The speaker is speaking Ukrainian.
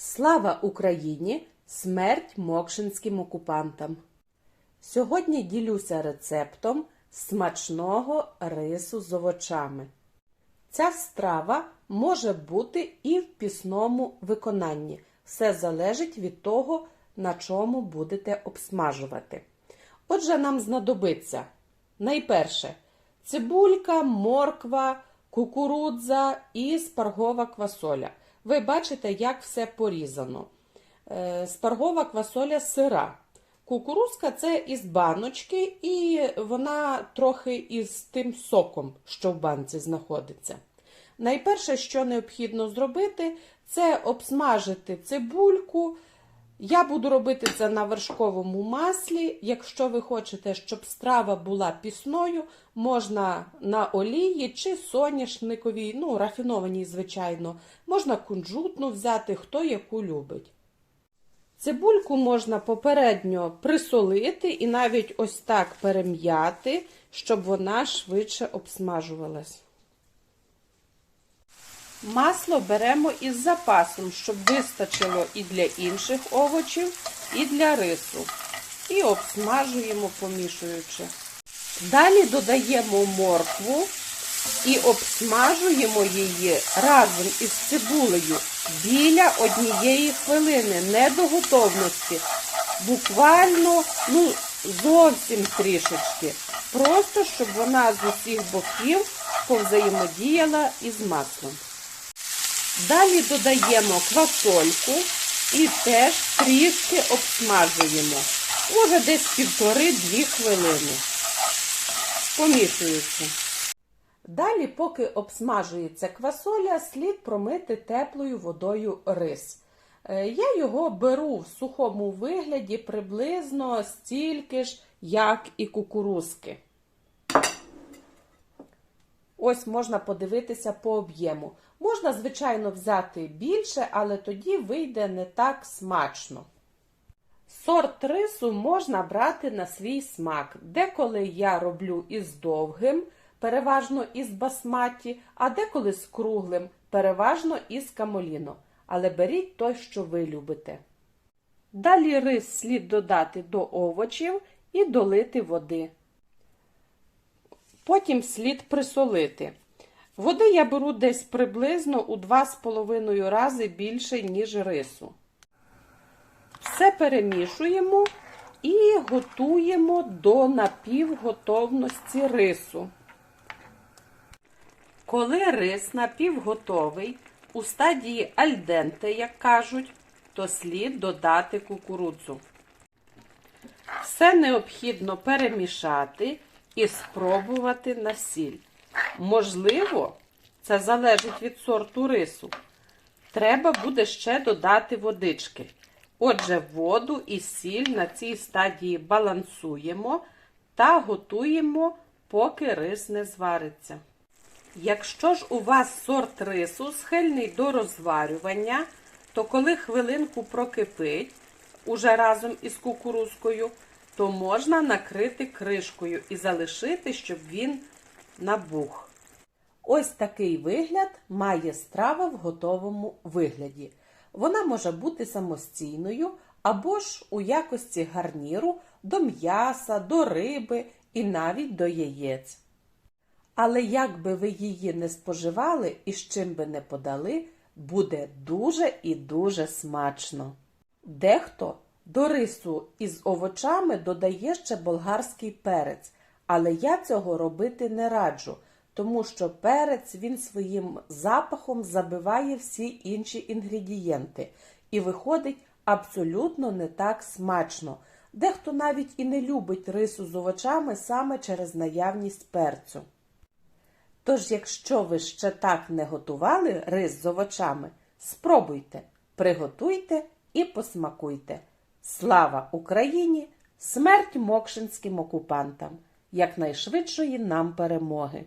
Слава Україні! Смерть мокшинським окупантам! Сьогодні ділюся рецептом смачного рису з овочами. Ця страва може бути і в пісному виконанні. Все залежить від того, на чому будете обсмажувати. Отже, нам знадобиться найперше цибулька, морква, кукурудза і спаргова квасоля. Ви бачите, як все порізано. Е, Спаргова квасоля сира. Кукурузка це із баночки, і вона трохи із тим соком, що в банці знаходиться. Найперше, що необхідно зробити, це обсмажити цибульку. Я буду робити це на вершковому маслі. Якщо ви хочете, щоб страва була пісною, можна на олії чи соняшниковій, ну, рафінованій, звичайно, можна кунжутну взяти, хто яку любить. Цибульку можна попередньо присолити і навіть ось так перем'яти, щоб вона швидше обсмажувалась. Масло беремо із запасом, щоб вистачило і для інших овочів, і для рису. І обсмажуємо, помішуючи. Далі додаємо моркву і обсмажуємо її разом із цибулею біля однієї хвилини, не до готовності. Буквально, ну, зовсім трішечки. Просто щоб вона з усіх боків повзаємодіяла із маслом. Далі додаємо квасольку і теж трішки обсмажуємо. Може десь півтори-дві хвилини. Помішується. Далі, поки обсмажується квасоля, слід промити теплою водою рис. Е, Я його беру в сухому вигляді приблизно стільки ж, як і кукурузки. Ось можна подивитися по об'єму. Можна, звичайно, взяти більше, але тоді вийде не так смачно. Сорт рису можна брати на свій смак. Деколи я роблю із довгим, переважно із басматі, а деколи з круглим, переважно із камоліно. Але беріть той, що ви любите. Далі рис слід додати до овочів і долити води. Потім слід присолити. Води я беру десь приблизно у 2,5 рази більше, ніж рису. Все перемішуємо і готуємо до напівготовності рису. Коли рис напівготовий, у стадії альденте, як кажуть, то слід додати кукурудзу. Все необхідно перемішати і спробувати на сіль. Можливо, це залежить від сорту рису. Треба буде ще додати водички. Отже, воду і сіль на цій стадії балансуємо та готуємо, поки рис не звариться. Якщо ж у вас сорт рису схильний до розварювання, то коли хвилинку прокипить уже разом із кукурузкою, то можна накрити кришкою і залишити, щоб він набух. Ось такий вигляд має страва в готовому вигляді. Вона може бути самостійною або ж у якості гарніру до м'яса, до риби і навіть до яєць. Але як би ви її не споживали і з чим би не подали, буде дуже і дуже смачно. Дехто до рису із овочами додає ще болгарський перець, але я цього робити не раджу, тому що перець він своїм запахом забиває всі інші інгредієнти і виходить абсолютно не так смачно. Дехто навіть і не любить рису з овочами саме через наявність перцю. Тож, якщо ви ще так не готували рис з овочами, спробуйте, приготуйте і посмакуйте. Слава Україні! Смерть мокшинським окупантам! Якнайшвидшої нам перемоги!